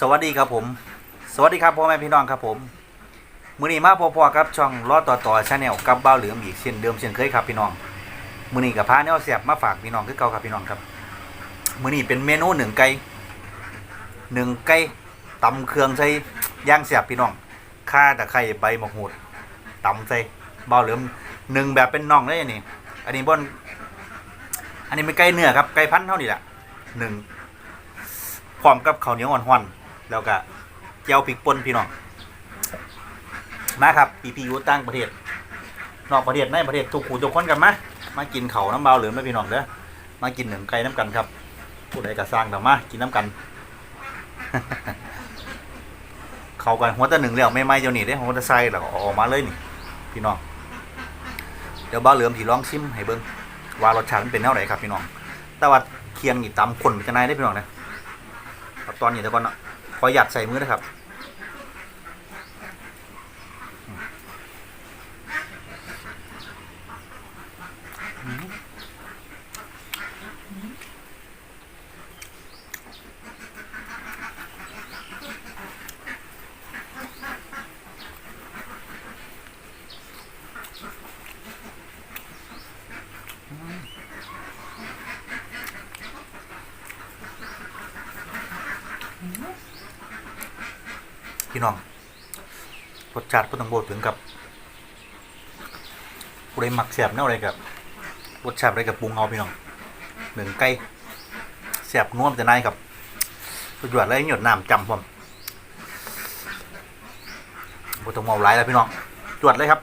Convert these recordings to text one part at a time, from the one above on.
สวัสดีครับผม สวัสดีครับพ่อแม่พี่น้องครับผมมือนี้มาพอๆกับช่องรอต่อต่อชาแนลกับบ้าเหลือมอีกเช่นเดิมเช่นเคยครับพี่น้องมือนี้กับพาแนวแซ่บมาฝากพี่น้องคือเก่าครับพี่น้องครับมือนี้เป็นเมนูหนึ่งไก่หนึ่งไก่ตำเครื่องใส่ย่างแซ่บพี่น้องข่าตะไคร้ใบมะกรูดตำใส่บ้าเหลือมหนึ่งแบบเป็นน่องเลยนี่อันนี้บนอันนี้เป็นไก่เนื้อครับไก่พันเท่านี้แหละหนึ่ง พร้อมกับข้าวเหนียวอ่อนๆแล้วก็เจียวพริกป่นพี่น้องมาครับปีพียูตั้งประเทศนอกประเทศในประเทศทุกขู่ทุกคนกันมามากินเขาน้ำเบาเหลือไม่พี่น้องเด้อมากินหนึ่งไก่น้ำกันครับผู้ใดก็สร้างแต่มากินน้ำกันเขากันหัวตะหนึ่งแล้วไม่ไม่เดี๋ยวนี้ได้หัวตะไซแล้วอออกมาเลยนี่พี่น้องเดี๋ยวเบาเหลือมที่ลองชิมให้เบิ้งว่ารสชาติมันเป็นแนวไหนครับพี่น้องแต่ว่าเคียงนี่ตำคนเป็นจะนายได้พี่น้องนะ ตอนนี้เดี๋ยวก่อนเนาะขอหยัดใส่มือนะครับ พี่น้องรสชาติพุทธังโบถึงกับผู้ใดหมักแสบแนวอะไรกับรสชาติอะไรกับปรุงเอาพี่น้องหนึ่งไก่แสบนัวมันจะนายกับสุดยอดเลยหยดน้ำจำผมพุทธังโบหลายแล้วพี่น้องจวดเลยครับ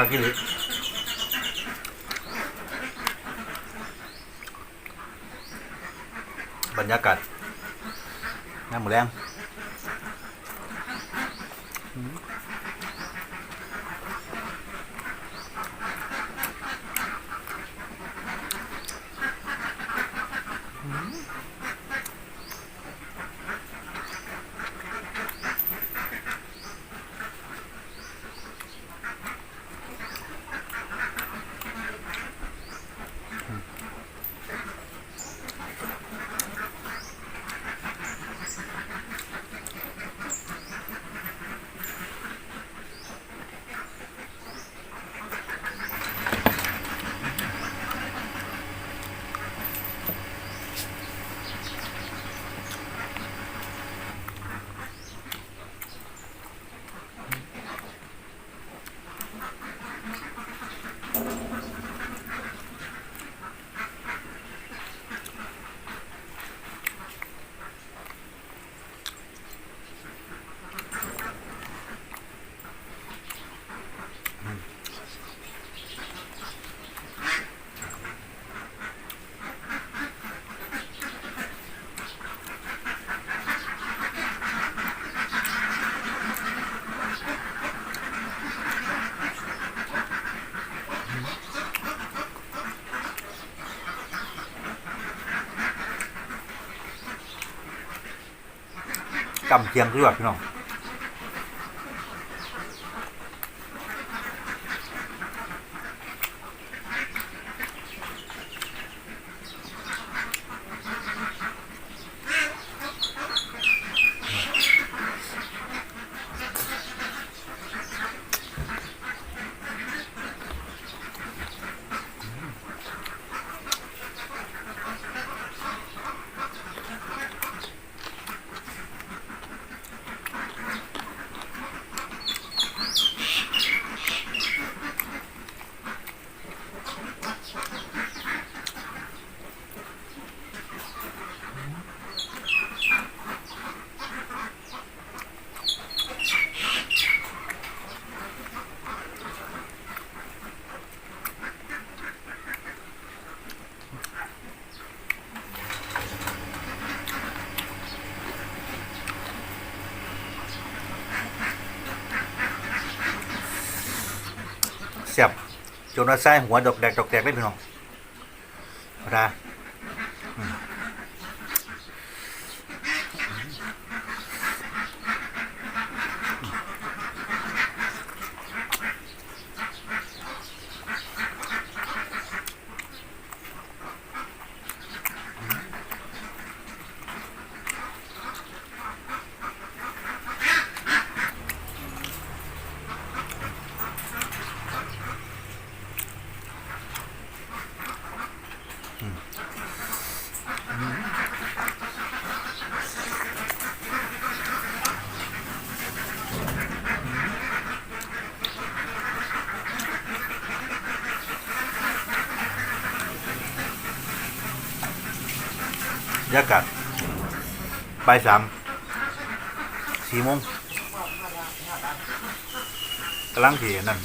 ข้ากิลิบรรยากาศน้ำหมูแรง กำเคียงคือแบบพี่น้อง สียบจนว่าไส้หัวดอกแดกดอกแดกได้พี่น้องนะ บรรยากาศบ่ายสามสี่โมงกำลังที่นั่น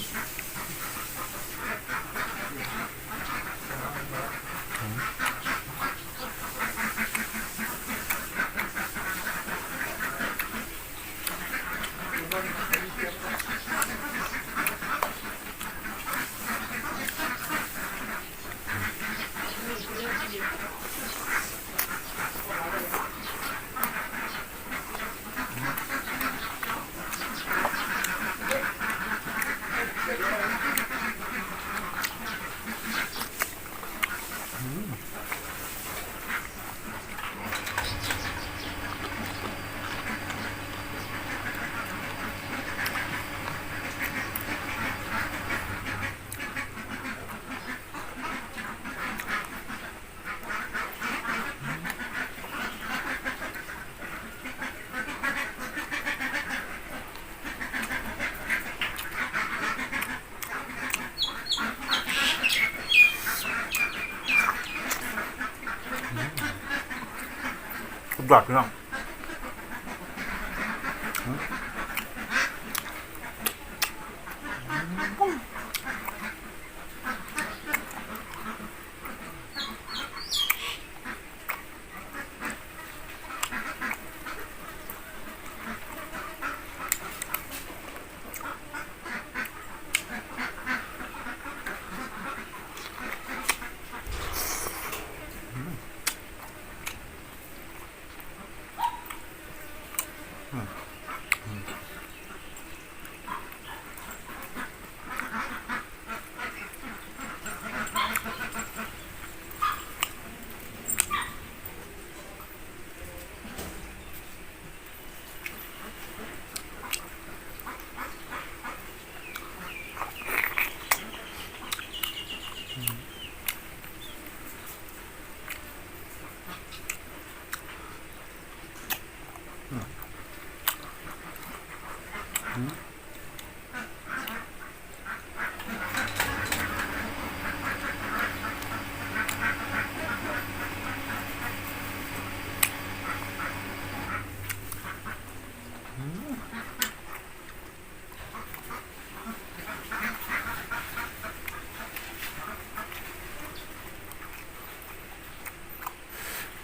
สุดยอดพี่ Hmm.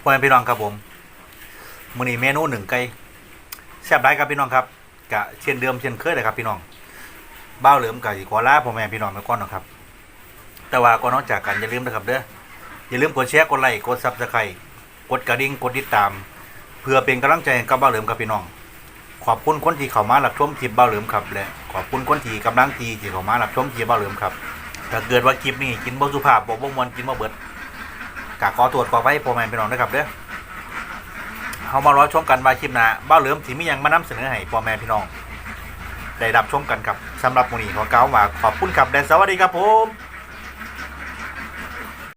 พ่อแม่พี่น้องครับผมมื้อนี้เมนูหนึ่งไก่แซ่บไรครับพี่น้องครับกะเช่นเดิมเช่นเคยเลยครับพี่น้องบ้าเหลิมกับขอลาพ่อแม่พี่น้องไปก่อนนะครับ แต่ว่าก่อนนอกจากกันอย่าลืมนะครับเด้ออย่าลืมกดแชร์กดไลค์กดซับสไครต์กดกระดิ่งกดติดตาม เพื่อเป็นกำลังใจกับบ้าเหลิมกับพี่น้อง ขอบคุณคนที่เข้ามารับชมคลิปบ้าเหลิมครับและขอบคุณคนที่กำลังทีที่เข้ามารับชมคลิปบ้าเหลิมครับถ้าเกิดว่าคลิปนี้กินบ่สุภาพบ่บ่มวนกินบ่เบิด กากอตรวจกอไว้พ่อแม่พี่น้องนะครับเด้อเฮามารอชมกันมาคลิปหน้าบ้าเหลือมสิมียังมานำเสนอให้พ่อแม่พี่น้อง ได้รับชมกันครับสำหรับมูนี่ขอกล่าวว่าขอบคุณครับและสวัสดีครับผม